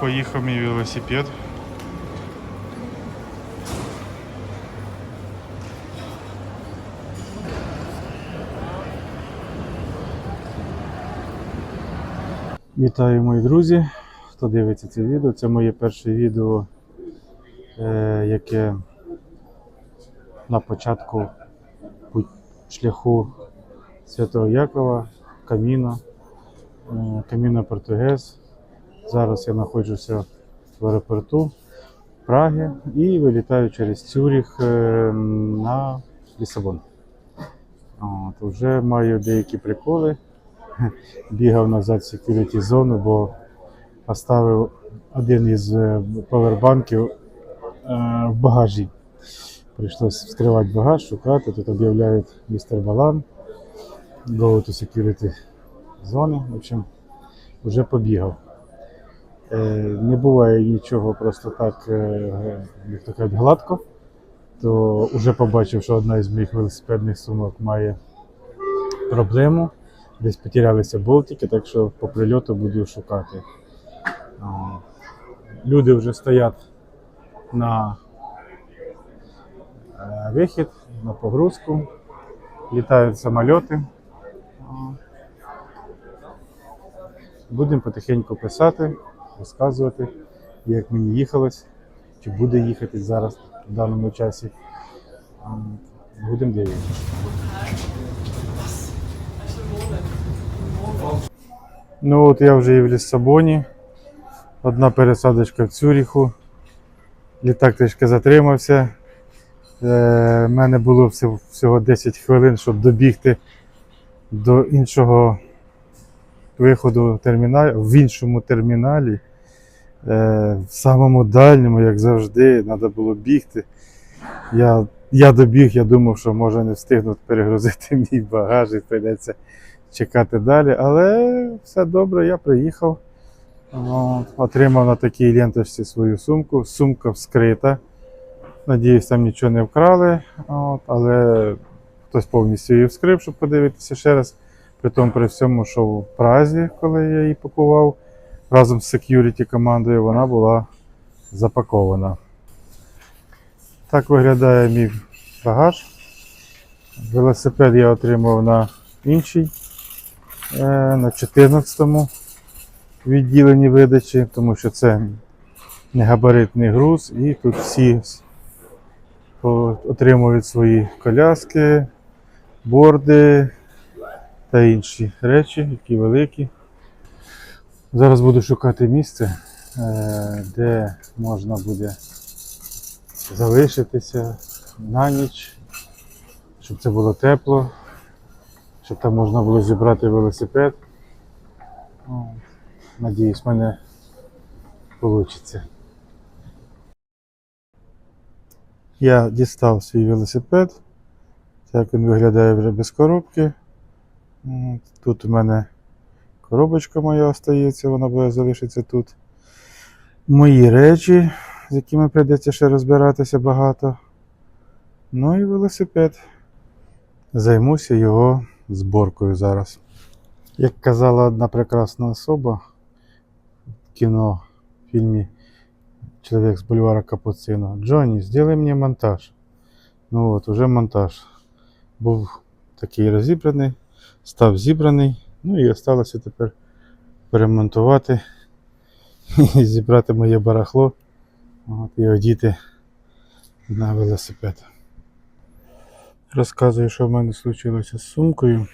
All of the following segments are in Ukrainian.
Поїхав мій велосипед. Вітаю мої друзі, хто дивиться це відео. Це моє перше відео, е, яке на початку шляху Святого Якова, Каміно, е, Каміно Португез. Зараз я знаходжуся в аеропорту Праги і вилітаю через Цюріх е, на Лісабон. От, вже маю деякі приколи. Бігав назад в security зону, бо поставив один із е, павербанків е, в багажі. Прийшлося вскривати багаж, шукати. Тут об'являють містер Балан. Go to security зони. В общем, вже побігав. Е, не буває нічого просто так, е, як то кажуть, гладко. То вже побачив, що одна із моїх велосипедних сумок має проблему. Десь потерялися болтики, так що по прильоту буду шукати. Люди вже стоять на е, вихід, на погрузку, літають самольоти. О. Будемо потихеньку писати, розказувати, як мені їхалось, чи буде їхати зараз в даному часі. Будемо дивитися. Ну от я вже і в Ліссабоні. Одна пересадочка в Цюріху. Літак трішки затримався. У мене було всього 10 хвилин, щоб добігти до іншого виходу терміналу, в іншому терміналі. Е, в самому дальньому, як завжди, треба було бігти. Я, я добіг, я думав, що може не встигнуть перегрузити мій багаж і прийдеться чекати далі. Але все добре, я приїхав. От, отримав на такій ленточці свою сумку. Сумка вскрита. Надіюсь, там нічого не вкрали. От, але хтось повністю її вскрив, щоб подивитися ще раз. При тому при всьому, що в Празі, коли я її пакував разом з security командою, вона була запакована. Так виглядає мій багаж. Велосипед я отримав на іншій, е, на 14-му відділенні видачі, тому що це не габаритний груз, і тут всі отримують свої коляски, борди та інші речі, які великі. Зараз буду шукати місце, е, де можна буде залишитися на ніч, щоб це було тепло, щоб там можна було зібрати велосипед. Надіюсь, в мене вийде. Я дістав свій велосипед. Так він виглядає вже без коробки. Тут у мене коробочка моя остається, вона буде залишитися тут. Мої речі, з якими прийдеться ще розбиратися багато. Ну і велосипед. Займуся його зборкою зараз. Як казала одна прекрасна особа в кіно, в фільмі Чоловік з бульвара Капуцино. Джонні, зроби мені монтаж. Ну от, уже монтаж. Був такий розібраний, став зібраний. Ну і залишилося тепер перемонтувати і зібрати моє барахло от, і одіти на велосипед. Розказую, що в мене случилося з сумкою.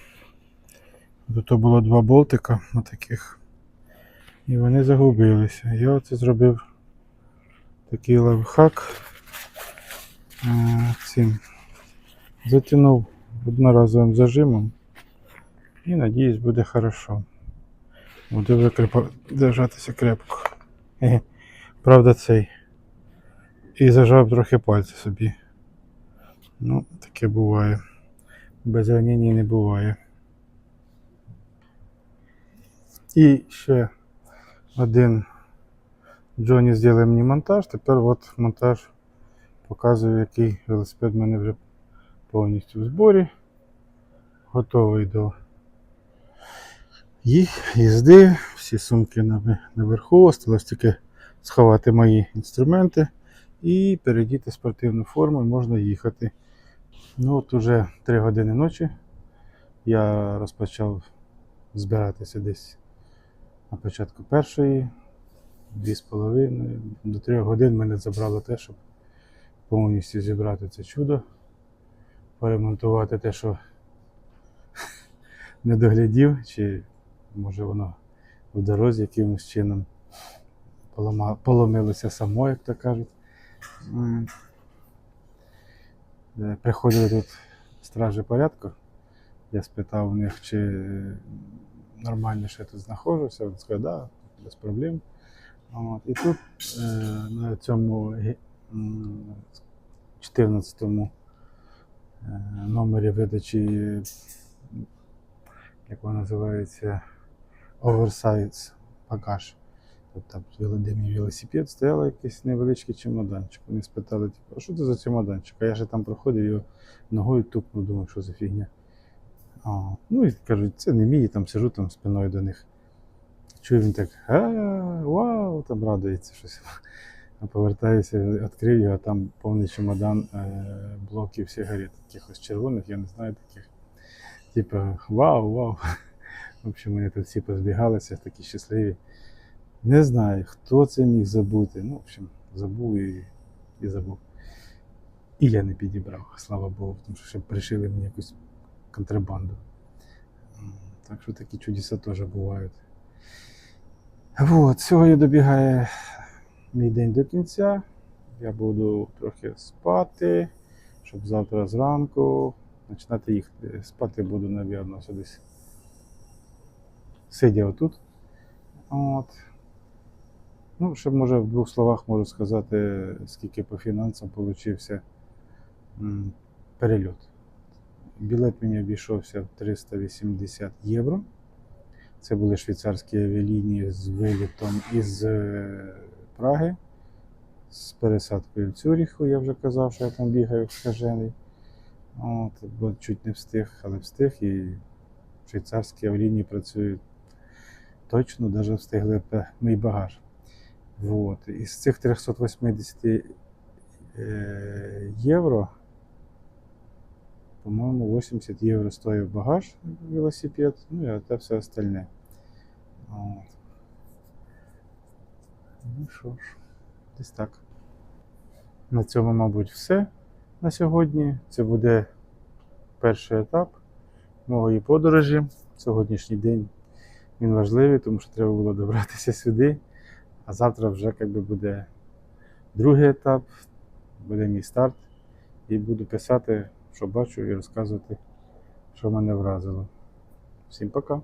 Тут було два болтика на таких. І вони загубилися. Я оце зробив такий лайфхак. Е, Цим затягнув одноразовим зажимом. І надіюсь буде хорошо. Буде вже крепо... держатися крепко. Правда, цей. І зажав трохи пальці собі. Ну, таке буває. Без ранення не буває. І ще один Джоні зробив мені монтаж. Тепер от монтаж показує, який велосипед в мене вже повністю в зборі. Готовий до їх їзди. Всі сумки на- наверху. Осталось тільки сховати мої інструменти і передіти спортивну форму, можна їхати. Ну от уже 3 години ночі я розпочав збиратися десь на початку першої, дві з половиною. До трьох годин мене забрало те, щоб повністю зібрати це чудо, поремонтувати те, що не доглядів, чи може воно в дорозі якимось чином поломилося само, як то кажуть. Е, Приходили тут стражі порядку. Я спитав у них, чи нормально, що тут знаходжуся. Він сказав, да, без проблем. От. І тут е, на цьому 14-му е, номері видачі, як вона називається, оверсайз багаж. Тобто де мій велосипед, стояв якийсь невеличкий чемоданчик. Вони спитали, типу, а що це за чемоданчик? А я ще там проходив його ногою тупнув, думав, що за фігня. А, ну і кажуть, це не мій, там сижу там спиною до них. Чую він так, а, вау, там радується щось. А повертаюся, відкрив його, а там повний чемодан е, блоків сигарет, якихось червоних, я не знаю таких. Типа, вау, вау. В общем, вони тут всі позбігалися, такі щасливі. Не знаю, хто це міг забути. Ну, в общем, забув і, і забув. І я не підібрав, слава Богу, тому що ще пришили мені якусь контрабанду. Так що такі чудеса теж бувають. Вот, сьогодні добігає мій день до кінця. Я буду трохи спати, щоб завтра зранку починати їхати. Спати буду, напевно, десь сидя отут. От. Ну, ще може в двох словах можу сказати, скільки по фінансам получився перельот. Білет мені обійшовся в 380 євро. Це були швейцарські авіалінії з вилітом із е, Праги, з пересадкою в Цюріху, я вже казав, що я там бігаю скажений. От, бо чуть не встиг, але встиг і швейцарські авіалінії працюють точно, навіть встигли пе- мій багаж. Вот. Із цих 380 е, євро, по-моєму, 80 євро стоїв багаж велосипед, ну і те все остальне. От. Ну що ж, десь так. На цьому, мабуть, все на сьогодні. Це буде перший етап моєї подорожі. Сьогоднішній день він важливий, тому що треба було добратися сюди. А завтра вже як би, буде другий етап, буде мій старт. І буду писати, що бачу, і розказувати, що мене вразило. Всім пока!